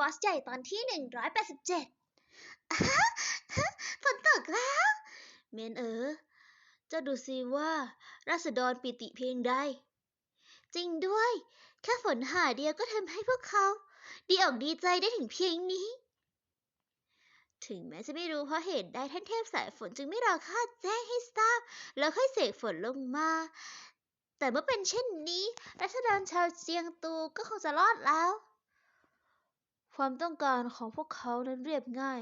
บอสใหญ่ตอนที่ 187ฝนตกแล้ว เมนเออเจะดูสิว่าราษฎรปิติเพียงใด จริงด้วย แค่ฝนหาเดียวก็ทำให้พวกเขา ดีออกดีใจได้ถึงเพียงนี้ ถึงแม้จะไม่รู้เพราะเหตุใดท่านเทพสายฝนจึงไม่รอข้าแจ้งให้ทราบ แล้วค่อยเสกฝนลงมาแต่เมื่อเป็นเช่นนี้ รัษฎรชาวเจียงตูก็คงจะรอดแล้ว ความต้องการของพวกเขานั้นเรียบง่าย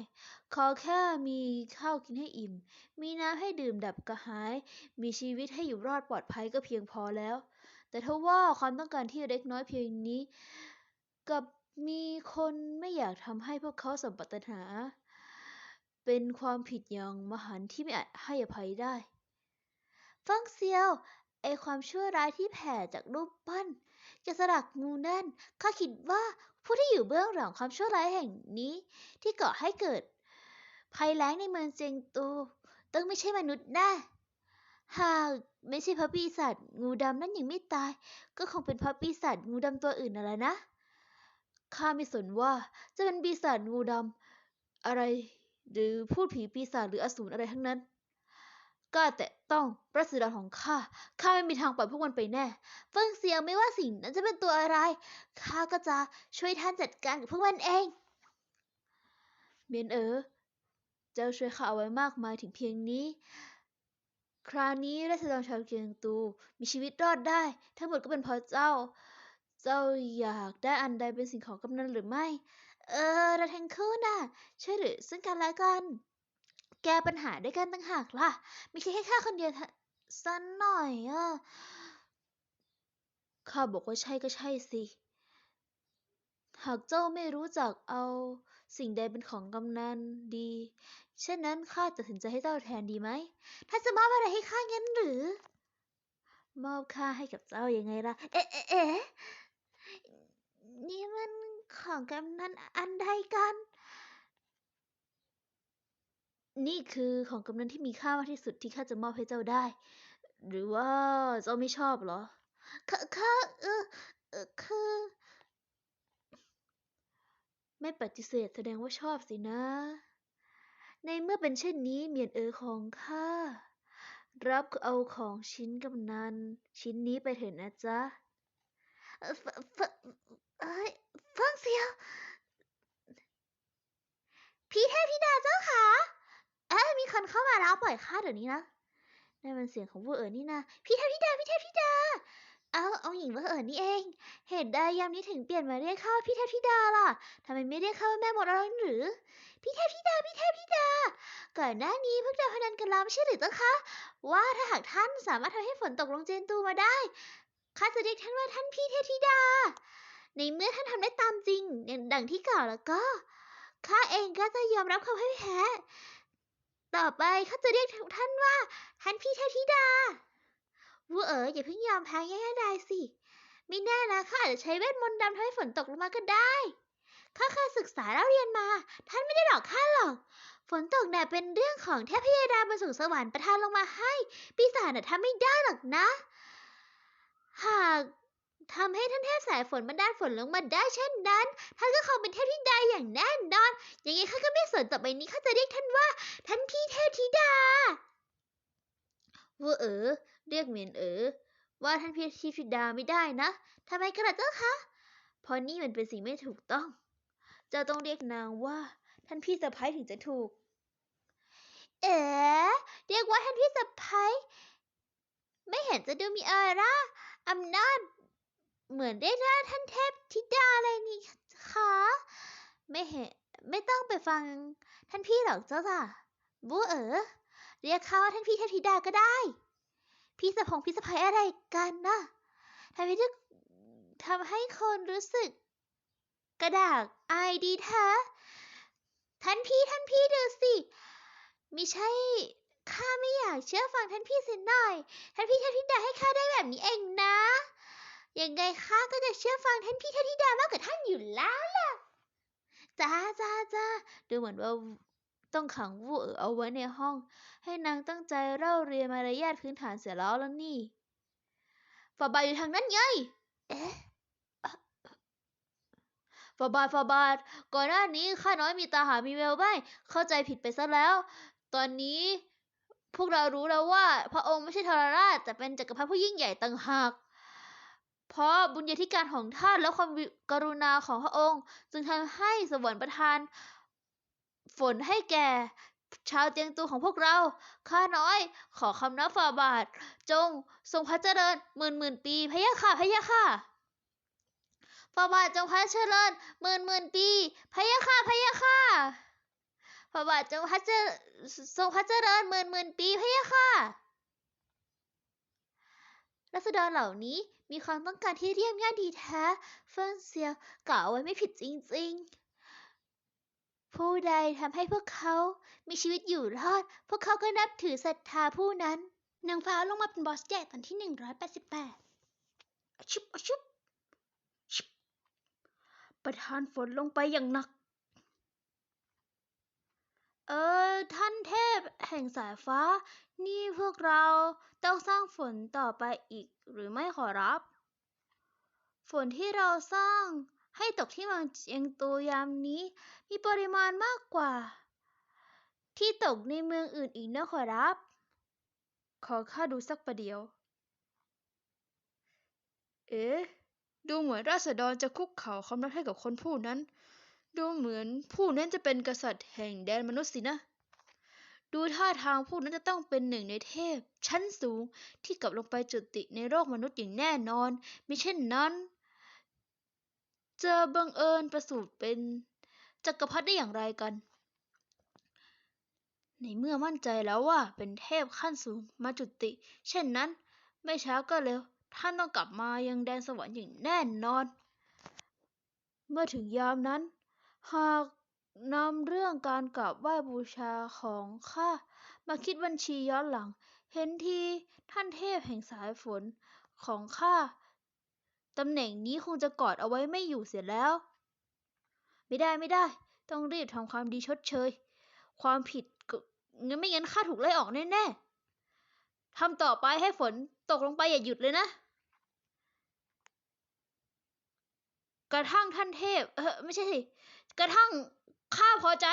ขอแค่มีข้าวกินให้อิ่ม มีน้ำให้ดื่มดับกระหาย มีชีวิตให้อยู่รอดปลอดภัยก็เพียงพอแล้ว แต่ถ้าว่าความต้องการที่เล็กน้อยเพียงนี้ กับมีคนไม่อยากทำให้พวกเขาสมปรารถนา เป็นความผิดอย่างมหันต์ที่ไม่อาจให้อภัยได้ฟังเซียวไอความชั่วร้ายที่แผ่จากรูปปั้นแกะสลักงูนั่นข้าคิดว่า ผู้ที่อยู่เบื้องหลังความชั่วร้ายแห่งนี้ ที่ก่อให้เกิด ภัยแล้งในเมืองเจียงตูต้องไม่ใช่มนุษย์แน่หากไม่ใช่พระปีศาจงูดำนั่นยังไม่ตาย ก็คงเป็นพระปีศาจงูดำตัวอื่นนั่นแหละนะข้าไม่สนว่าจะเป็นปีศาจงูดำอะไร หรือพูดผีปีศาจหรืออสูรอะไรทั้งนั้น ก็แต่ต้องรัศดรของข้า ข้าไม่มีทางปล่อยพวกมันไปแน่ เฟิงเสียวไม่ว่าสิ่งนั้นจะเป็นตัวอะไร ข้าก็จะช่วยท่านจัดการกับพวกมันเอง เมียนเอ๋อ เจ้าช่วยข้าเอาไว้มากมายถึงเพียงนี้ คราวนี้ราษฎรชาวเกียงตูมีชีวิตรอดได้ ทั้งหมดก็เป็นเพราะเจ้า เจ้าอยากได้อันใดเป็นสิ่งของกำนันหรือไม่ เออ เราทั้งคู่น่ะช่วยเหลือซึ่งกันและกัน แก้ปัญหาด้วยกันต่างหากล่ะ ไม่ใช่แค่ข้าคนเดียวสันหน่อยอะข้าบอกว่าใช่ก็ใช่สิ หากเจ้าไม่รู้จักเอาสิ่งใดเป็นของกำนันดี เช่นนั้นข้าตัดสินใจให้เจ้าแทนดีไหม ถ้าจะมอบอะไรให้ข้างั้นหรือ มอบข้าให้กับเจ้ายังไงล่ะ เอ๊ะเอ๊ะเอ๊ะนี่มันของกำนันอันใดกัน นี่คือของกำนันที่มีค่ามากที่สุดที่ข้าจะมอบให้เจ้าได้ หรือว่าเจ้าไม่ชอบเหรอข้าข้าเออเออคือไม่ปฏิเสธแสดงว่าชอบสินะ ในเมื่อเป็นเช่นนี้เมียนเออของข้ารับเอาของชิ้นกำนัน ชิ้นนี้ไปเถอะนะจ๊ะฟังเสียว พี่เทพธิดาเจ้าค่ะ เอ้ยมีคนเข้ามาแล้วปล่อยข้าเดี๋ยวนี้นะนั่นมันเสียงของผู้เอ๋อนี่นะพี่เทพธิดาพี่เทพธิดาเอาเอาหญิงผู้เอ๋อนี่เอง เหตุใดยามนี้ถึงเปลี่ยนมาเรียกข้าว่าพี่เทพธิดาล่ะทำไมไม่เรียกข้าว่าแม่หมดแล้วหรือ พี่เทพธิดาพี่เทพธิดาก่อนหน้านี้พวกเราพนันกันแล้วไม่ใช่หรือเจ้าคะว่าถ้าหากท่านสามารถทำให้ฝนตกลงเจนตูมาได้ข้าจะเรียกท่านว่าท่านพี่เทพธิดา ในเมื่อท่านทำได้ตามจริงอย่างดังที่กล่าวแล้วก็ข้าเองก็จะยอมรับความพ่ายแพ้ ต่อไปข้าจะเรียกท่านว่าท่านพี่เทพธิดาวูเอ๋ยอย่าเพิ่งยอมแพ้ง่ายๆได้สิ ไม่แน่นะข้าอาจจะใช้เวทมนต์ดำทำให้ฝนตกลงมาก็ได้ ข้าเคยศึกษาแล้วเรียนมา ท่านไม่ได้หลอกข้าหรอก ฝนตกเนี่ยเป็นเรื่องของเทพยดาบนสู่สวรรค์ประทานลงมาให้ ปีศาจน่ะทำไม่ได้หรอกนะ หาก ทำให้ท่านเทพสายฝนบันดาลฝนลงมาได้เช่นนั้น ท่านก็คงเป็นเทพธิดาอย่างแน่นอน อย่างไงข้าก็ไม่สนต่อไปนี้ข้าจะเรียกท่านว่า ท่านพี่เทพธิดาวัวเอ๋อเรียกเหมียนเอ๋อว่าท่านพี่เทพธิดาไม่ได้นะทำไมกระเจ้าคะเพราะนี่มันเป็นสิ่งไม่ถูกต้อง เจ้าต้องเรียกนางว่า ท่านพี่สะพ้ยถึงจะถูก เอ๋เรียกว่าท่านพี่สะพ้ยไม่เห็นจะดูมีออร่าอำนาจ เหมือนได้หน้าท่านเทพธิดาเลยนี่คะไม่เห็นไม่ต้องไปฟังท่านพี่หรอกเจ้าค่ะบัวเอ๋อเรียกเขาว่าท่านพี่เทพธิดาก็ได้ พี่สะพงพี่สะพ้ยอะไรกันนะทำให้ทุกทำให้คนรู้สึก กระดากอายดีแท้ท่านพี่ท่านพี่ดูสิไม่ใช่ข้าไม่อยากเชื่อฟังท่านพี่สียหน่อย ท่านพี่เทพธิดาให้ข้าได้แบบนี้เองนะ ยังไงข้าก็จะเชื่อฟังท่านพี่เทพธิดามากกว่าท่านอยู่แล้วล่ะ จ้าจ้าจ้าดูเหมือนว่าต้องขังวู่เอ๋อเอาไว้ในห้อง ให้นางตั้งใจเล่าเรียนมารยาทพื้นฐานเสียแล้วแล้วนี่ฝ่าบาทอยู่ทางนั้นไงเอ๊ะฟาบาทฟาบาทก่อนหน้านี้ข้าน้อยมีตาหามีแววไม่เข้าใจผิดไปซะแล้ว ตอนนี้พวกเรารู้แล้วว่า พระองค์ไม่ใช่ทรราชแต่เป็นจักรพรรดิผู้ยิ่งใหญ่ต่างหาก เพราะบุญญาธิการของท่านและความกรุณาของพระองค์ จึงทำให้สวรรค์ประทาน ฝนให้แก่ ชาวเจียงตูของพวกเรา ข้าน้อย ขอคำนับฝ่าบาท จงทรงพระเจริญหมื่นหมื่นปีพะยะค่ะพะยะค่ะฝ่าบาทจงพระเจริญหมื่นหมื่นปีพะยะค่ะพะยะค่ะฝ่าบาทจงพระเจริญทรงพระเจริญหมื่นหมื่นปีพะยะค่ะ รัษฎรเหล่านี้มีความต้องการที่เรียบง่ายดีแท้ เฟิ่งเซียกล่าวไว้ไม่ผิดจริงๆ ผู้ใดทำให้พวกเขามีชีวิตอยู่รอด พวกเขาก็นับถือศรัทธาผู้นั้นนางฟ้าลงมาเป็นบอสใหญ่ตอนที่ 188ชุบชุบชุบประทานฝนลงไปอย่างหนัก เออ ท่านเทพแห่งสายฟ้า นี่พวกเราต้องสร้างฝนต่อไปอีกหรือไม่ขอรับ ฝนที่เราสร้างให้ตกที่เมืองเจียงตูยามนี้ มีปริมาณมากกว่า ที่ตกในเมืองอื่นอีกนะขอรับ ขอข้าดูสักประเดี๋ยว เอ๊ะ ดูเหมือนราษฎรจะคุกเข่าคำนับให้กับคนผู้นั้น ดูเหมือนผู้นั้นจะเป็นกษัตริย์แห่งแดนมนุษย์สินะ ดูท่าทางผู้นั้นจะต้องเป็นหนึ่งในเทพ ชั้นสูงที่กลับลงไปจุติในโลกมนุษย์อย่างแน่นอนมิเช่นนั้น จะบังเอิญประสูติเป็นจักรพรรดิได้อย่างไรกัน ในเมื่อมั่นใจแล้วว่าเป็นเทพขั้นสูงมาจุติ เช่นนั้น ไม่ช้าก็เร็ว ท่านต้องกลับมายังแดนสวรรค์อย่างแน่นอน เมื่อถึงยามนั้น หากนำเรื่องการกราบไหว้บูชาของข้ามาคิดบัญชีย้อนหลัง เห็นทีท่านเทพแห่งสายฝนของข้าตำแหน่งนี้คงจะกอดเอาไว้ไม่อยู่เสียแล้ว ไม่ได้ไม่ได้ ต้องรีบทำความดีชดเชย ความผิดงั้นไม่งั้นข้าถูกไล่ออกแน่ๆทำต่อไปให้ฝนตกลงไปอย่าหยุดเลยนะ กระทั่งท่านเทพ เออไม่ใช่สิ กระทั่งข้าพอใจ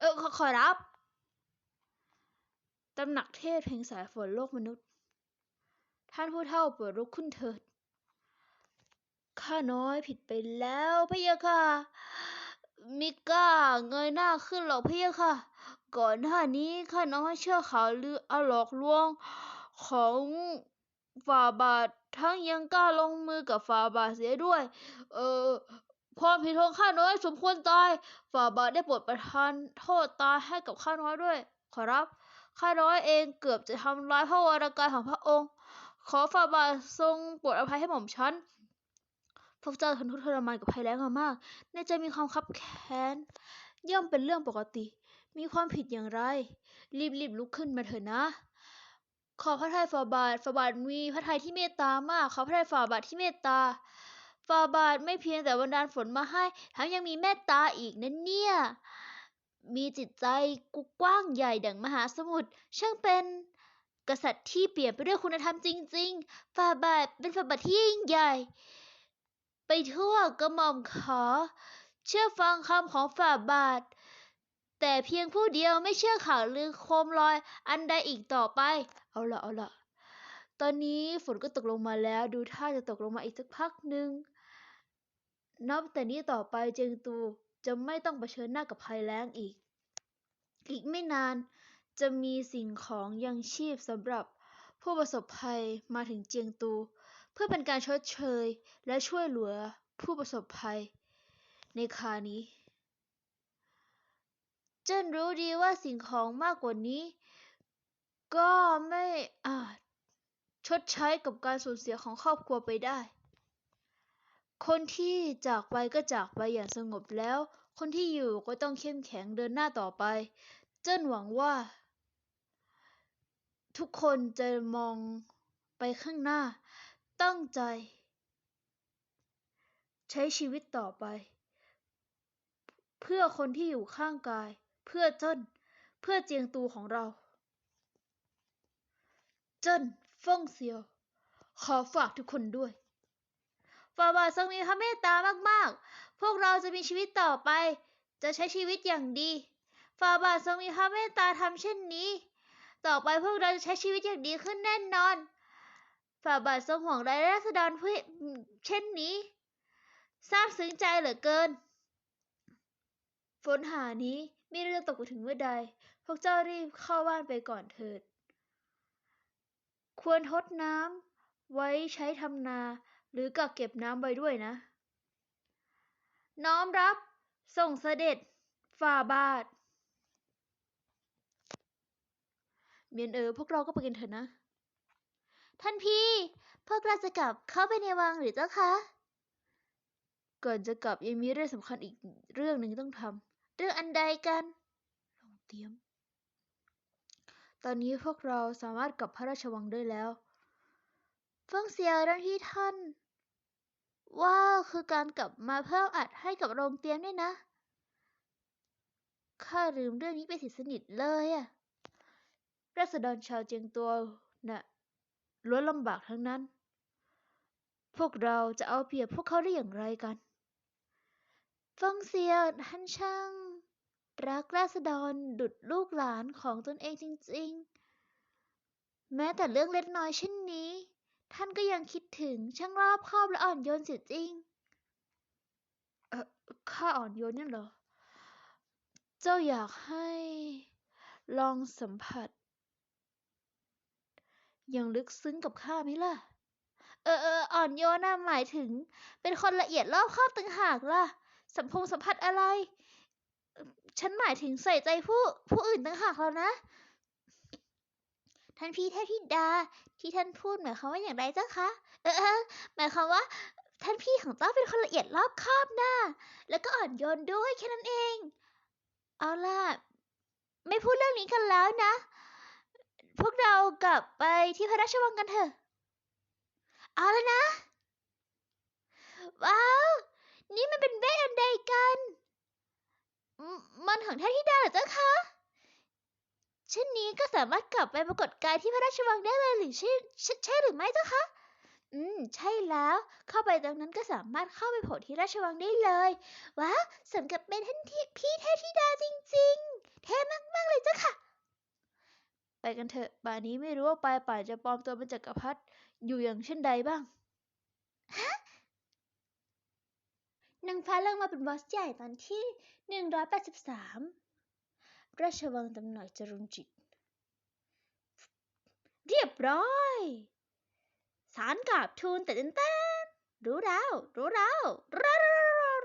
เออขอขอรับตำหนักเทพแห่งสายฝนโลกมนุษย์ ท่านผู้เฒ่าโปรดลุกขึ้นเถิด ข้าน้อยผิดไปแล้วพะยะค่ะมิก้าเงยหน้าขึ้นหรอกพะยะค่ะ ก่อนหน้านี้ข้าน้อยเชื่อข่าวลืออาหลอกลวงของฝ่าบาททั้งยังกล้าลงมือกับฝ่าบาทเสียด้วย เออ ความผิดของข้าน้อยสมควรตาย ฝ่าบาทได้โปรดประทานโทษตายให้กับข้าน้อยด้วย ขอรับ ข้าน้อยเองเกือบจะทำร้ายพระวรากายของพระองค์ ขอฝ่าบาททรงโปรดอภัยให้หม่อมฉันพวกเจ้าทนทุกข์ทรมานกับภัยแล้งมามาก ในใจมีความคับแค้น ย่อมเป็นเรื่องปกติ มีความผิดอย่างไร รีบๆลุกขึ้นมาเถอะนะ ขอพระทัยฝ่าบาทฝ่าบาทมีพระทัยที่เมตตามาก ขอพระทัยฝ่าบาทที่เมตตา ฝ่าบาทไม่เพียงแต่บันดาลฝนมาให้แถมยังมีเมตตาอีกนะเนี่ย มีจิตใจกว้างใหญ่ดังมหาสมุทรช่างเป็น กษัตริย์ที่เปลี่ยนไปด้วยคุณธรรมจริงๆฝ่าบาทเป็นฝ่าบาทที่ยิ่งใหญ่ ไปทั่วกระหม่อมขอ เชื่อฟังคำของฝ่าบาท แต่เพียงผู้เดียวไม่เชื่อข่าวลือโคมลอยอันใดอีกต่อไป เอาละเอาละตอนนี้ฝนก็ตกลงมาแล้วดูท่าจะตกลงมาอีกสักพักหนึ่ง นับแต่นี้ต่อไปเจียงตูจะไม่ต้องเผชิญหน้ากับภัยแล้งอีก อีกไม่นานจะมีสิ่งของยังชีพสำหรับผู้ประสบภัยมาถึงเจียงตู เพื่อเป็นการชดเชยและช่วยเหลือผู้ประสบภัย ในคานี้ เจิ้นรู้ดีว่าสิ่งของมากกว่านี้ ก็ไม่อาจชดใช้กับการสูญเสียของครอบครัวไปได้ คนที่จากไปก็จากไปอย่างสงบแล้ว คนที่อยู่ก็ต้องเข้มแข็งเดินหน้าต่อไป เจิ้นหวังว่า ทุกคนจะมองไปข้างหน้า ตั้งใจ ใช้ชีวิตต่อไป เพื่อคนที่อยู่ข้างกาย เพื่อเจิ้น เพื่อเจียงตูของเรา เจิ้นเฟิงเซียว ขอฝากทุกคนด้วย ฝ่าบาททรงมีพระเมตตามากๆ พวกเราจะมีชีวิตต่อไป จะใช้ชีวิตอย่างดีฝ่าบาททรงมีพระเมตตาทำเช่นนี้ ต่อไปพวกเราจะใช้ชีวิตอย่างดีขึ้นแน่นอนฝ่าบาททรงห่วงใยราษฎรเช่นนี้ซาบซึ้งใจเหลือเกิน ฝนหานี้มีเรือตกไปถึงเมื่อใด พวกเจ้ารีบเข้าบ้านไปก่อนเถิด ควรทดน้ำไว้ใช้ทำนา หรือกักเก็บน้ำไว้ด้วยนะ น้อมรับ ส่งเสด็จ ฝ่าบาท เมียนเออ พวกเราก็ไปกันเถอะนะ ท่านพี่ พวกเราจะกลับเข้าไปในวังหรือเจ้าคะ ก่อนจะกลับยังมีเรื่องสำคัญอีกเรื่องหนึ่งต้องทำ เรื่องอันใดกันลองเตรียม ตอนนี้พวกเราสามารถกลับพระราชวังได้แล้ว เฟิ่งเซียวเรื่องที่ท่าน ว่าคือการกลับมาเพิ่มอัดให้กับโรงเตรียมด้วยนะ ข้าลืมเรื่องนี้ไปสิสนิทเลยอะราษฎรชาวเจียงตัวน่ะล้วนลำบากทั้งนั้น พวกเราจะเอาเปรียบพวกเขาได้อย่างไรกันฟงเซียท่านช่าง รักราษฎรดุดลูกหลานของตนเองจริง ๆ แม้แต่เรื่องเล็กน้อยเช่นนี้ ท่านก็ยังคิดถึงช่างรอบคอบและอ่อนโยนเสียจริง เออข้าอ่อนโยนนี่เหรอ เจ้าอยากให้ลองสัมผัสอย่างลึกซึ้งกับข้าไหมล่ะ เออเอออ่อนโยนนะหมายถึง เป็นคนละเอียดรอบคอบต่างหากล่ะ สัมพงสัมผัสอะไร ฉันหมายถึงใส่ใจผู้ ผู้อื่นต่างหากแล้วนะ ท่านพี่เทพธิดา ที่ท่านพูดหมายความว่าอย่างไรเจ้าคะ เออหมายความว่าท่านพี่ของเจ้าเป็นคนละเอียดรอบคอบนะ แล้วก็อ่อนโยนด้วยแค่นั้นเอง เอาล่ะ ไม่พูดเรื่องนี้กันแล้วนะ พวกเรากลับไปที่พระราชวังกันเถอะ เอาแล้วนะ ว้าว นี่มันเป็นเวทอันใดกันมมันของท่านธิดาเหรอเจ้าคะเช่ นี้ก็สามารถกลับไปปรากฏกายที่พระราชวังได้เลยหรือใช่ใช่ใช่หรือไม่เจ้าคะ อืม ใช่แล้ว เข้าไปตรงนั้นก็สามารถเข้าไปโผล่ที่ราชวังได้เลย ว้าวสมกับเป็นท่านที่พี่เทพธิดาจริง ๆ เท่มาก ๆ เลยเจ้าค่ะ ไปกันเถอะป่านนี้ไม่รู้ว่าปลายป่าจะปลอมตัวเป็นจักรพรรดิอยู่อย่างเช่นใดบ้าง ฮะนางฟ้าเริ่มมาเป็นบอสใหญ่ตอนที่ 183 ราชวังตำหนักจรุงจิต เรียบร้อย สารกาบทูลแต่เต้นเต้นรู้แล้ว รู้แล้วรารร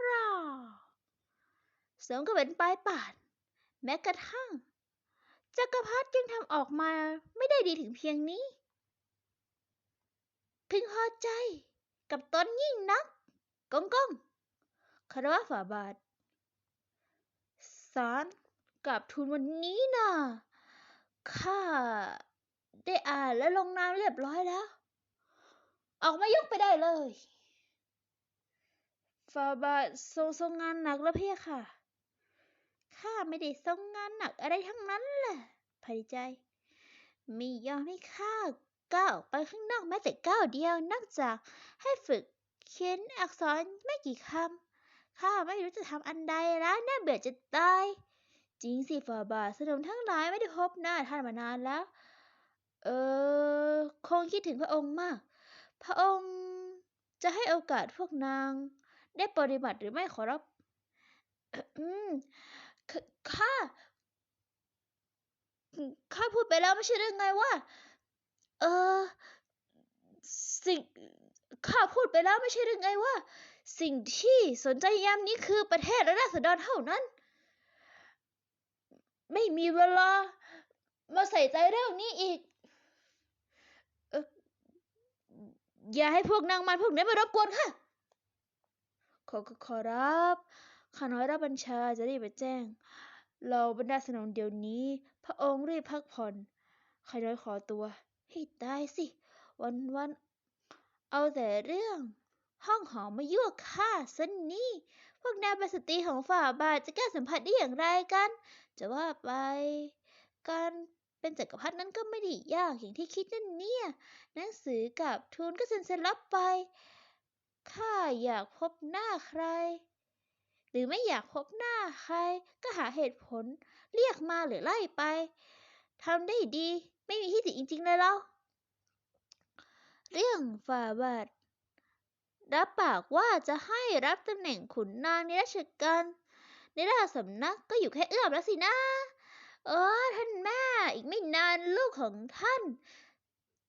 รสมก็เป็นปลายป่าน แม้กระทั่งจักรพรรดิยังทำออกมาไม่ได้ดีถึงเพียงนี้ พึงพอใจกับตนยิ่งนักกงกงคารวะฝ่าบาทสารกับทูลวันนี้นะข้า ได้อ่านและลงนามเรียบร้อยแล้ว ออกมายกไปได้เลยฝ่าบาทรงทรงงานหนักแล้วเพี่ค่ะ ข้าไม่ได้ทรงงานหนักอะไรทั้งนั้นแหละภายใจม่ยอมให้ข้าก้าวออกไปข้างนอกแม้แต่ก้าวเดียวนอกจากให้ฝึกเขียนอักษรไม่กี่คำ ข้าไม่รู้จะทำอันใดแล้วน่าเบื่อจะตาย จริงสิฝ่าบาทสนมทั้งหลายไม่ได้พบหน้าท่านมานานแล้ว เออ คงคิดถึงพระองค์มาก พระองค์จะให้โอกาสพวกนาง ได้ปฏิบัติหรือไม่ขอรับ อืมข้า ข้าพูดไปแล้วไม่ใช่เรื่องไงว่า เออ สิ่ง ข้าพูดไปแล้วไม่ใช่หรือไงว่า สิ่งที่สนใจยามนี้คือประเทศและราษฎรเท่านั้น ไม่มีเวลามาใส่ใจเรื่องนี้อีกเอ่อ อย่าให้พวกนางมันพวกนี้มารบกวนค่ะขอขอขอรับข้าน้อยรับบัญชาจะรีบไปแจ้ง เราบรรดาสนมเดี๋ยวนี้ พระองค์รีบพักผ่อนข้าน้อยขอตัว ให้ตายสิ วันวันๆเอาแต่เรื่อง ห้องหอมายั่วข้าซะนี่พวกนายป็นสตรีของฝ่าบาทจะแก้สัมผัสได้อย่างไรกัน จะว่าไปการ เป็นจักรพรรดินั้นก็ไม่ได้ยากอย่างที่คิดนั่นเนี่ย หนังสือกับทูลก็เซ็นเซ็นรับไป ข้าอยากพบหน้าใคร หรือไม่อยากพบหน้าใคร ก็หาเหตุผล เรียกมาหรือไล่ไป ทำได้ดี ไม่มีที่ติจริง ๆ เลยเรา เรื่องฝ่าบาทรับปากว่าจะให้รับตำแหน่งขุนนางในราชการในราชสำนักก็อยู่แค่เอื้อมแล้วสินะ เออท่านแม่ อีกไม่นานลูกของท่าน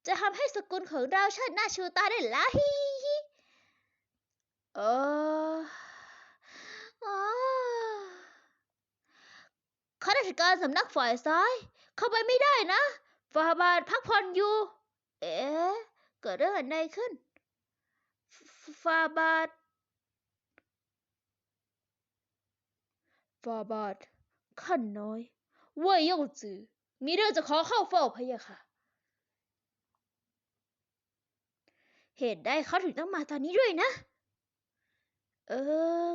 จะทำให้สกุลของเราเชิดหน้าชูตาได้ละฮิฮิเอออ๋อข้าราชการสำนักฝ่ายซ้าย เข้าไปไม่ได้นะฝ่าบาทพักผ่อนอยู่ เอ๊ะ เกิดเรื่องอะไรขึ้นฟฝ่าบาทฟาบาทขั้นน้อย เว่ยเย่าจือมีเรื่องจะขอเข้าเฝ้าพะยะค่ะ เหตุใดเขาถึงต้องมาตอนนี้ด้วยนะ เออ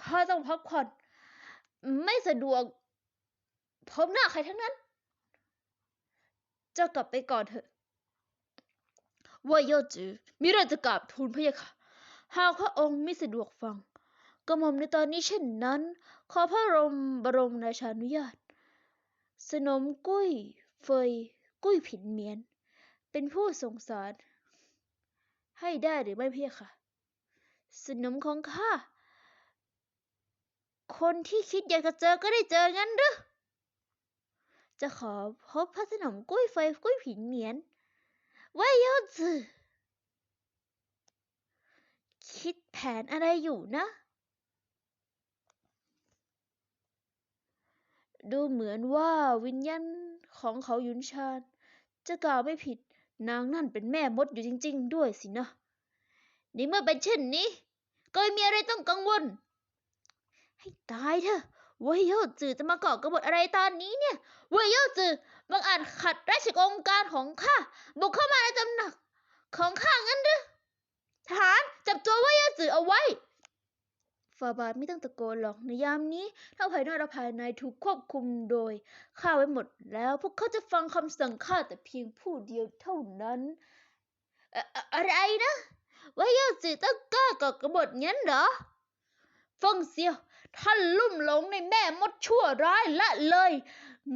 ข้าต้องพักผ่อน ไม่สะดวกพบหน้าใครทั้งนั้น เจ้ากลับไปก่อนเถอะว่ยเย่าจือมีเรื่องจะกราบทูลพะยะค่ะ หากพระองค์ไม่สะดวกฟัง กระหม่อมในตอนนี้เช่นนั้น ขอพระรมบรมราชานุญาต สนมกุ้ยเฟยกุ้ยผินเมียน เป็นผู้ส่งสาร ให้ได้หรือไม่เพี่ค่ะ สนมของข้า คนที่คิดอยากจะเจอก็ได้เจองั้นหรือจะขอพบพระสนมกุ้ยไฟยกุ้ยผินเหมียนว่าเย่าจือคิดแผนอะไรอยู่นะ ดูเหมือนว่าวิญญาณของเขาหยุนชาญจะกล่าวไม่ผิดนางนั่นเป็นแม่มดอยู่จริง ๆ ด้วยสินะในเมื่อเป็นเช่นนี้ ก็ไม่มีอะไรต้องกังวล ให้ตายเถอะว่ยเย่าจือจะมาก่อกบฏอะไรตอนนี้เนี่ยว่ยเย่าจือบังอาจขัดราชองค์การของข้าบุกเข้ามาในตำหนักของข้างั้นหรือทหารจับตัวว่ยเย่าจือเอาไว้ ฟาบาไม่ต้องตะโกนหรอกในยามนี้ทั้งภายนอกและภายในถูกควบคุมโดยข้าไว้หมดแล้ว พวกเขาจะฟังคำสั่งข้าแต่เพียงผู้เดียวเท่านั้น อะอะไรนะว่ยเยาจือต้องกล้าก่อกบฏงั้นเหรอฟังเสียวท่านลุ่มหลงในแม่มดชั่วร้ายละเลย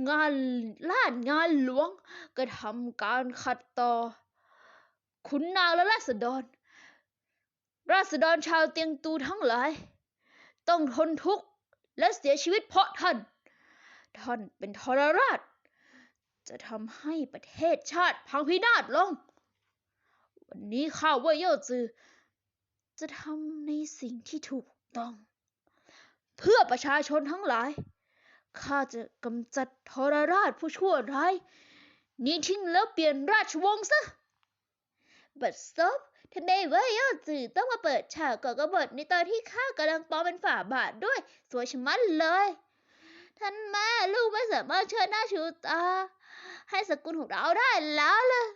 งานลาดงานหลวงกระทำการขัดต่อ ขุนนางและราษฎร ราษฎรชาวเตียงตูทั้งหลาย ต้องทนทุกข์และเสียชีวิตเพราะท่าน ท่านเป็นทรราช จะทำให้ประเทศชาติพังพินาศลง วันนี้ข้าว่ยเย่าจือ จะทำในสิ่งที่ถูกต้อง เพื่อประชาชนทั้งหลาย ข้าจะกำจัดทรราชผู้ชั่วร้าย นี้ทิ้งแล้วเปลี่ยนราชวงศ์ซะบัด ซบทำไมเว่ยเย่าจือต้องมาเปิดฉากก่อกบฏในตอนที่ข้ากำลังปลอมเป็นฝ่าบาทด้วย สวยชะมัดเลย ท่านแม่ลูกไม่สามารถเชิดหน้าชูตา ให้สกุลของเราได้แล้วเลย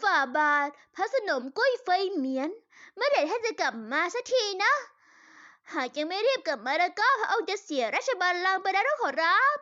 ฝ่าบาทพระสนมกุ้ยเฟยเหมียนเมื่อไหร่ท่านจะกลับมาสักทีนะ หากยังไม่รีบกลับมาแล้วก็พระองค์จะเสียราชบัลลังก์ไปแล้วนะขอรับ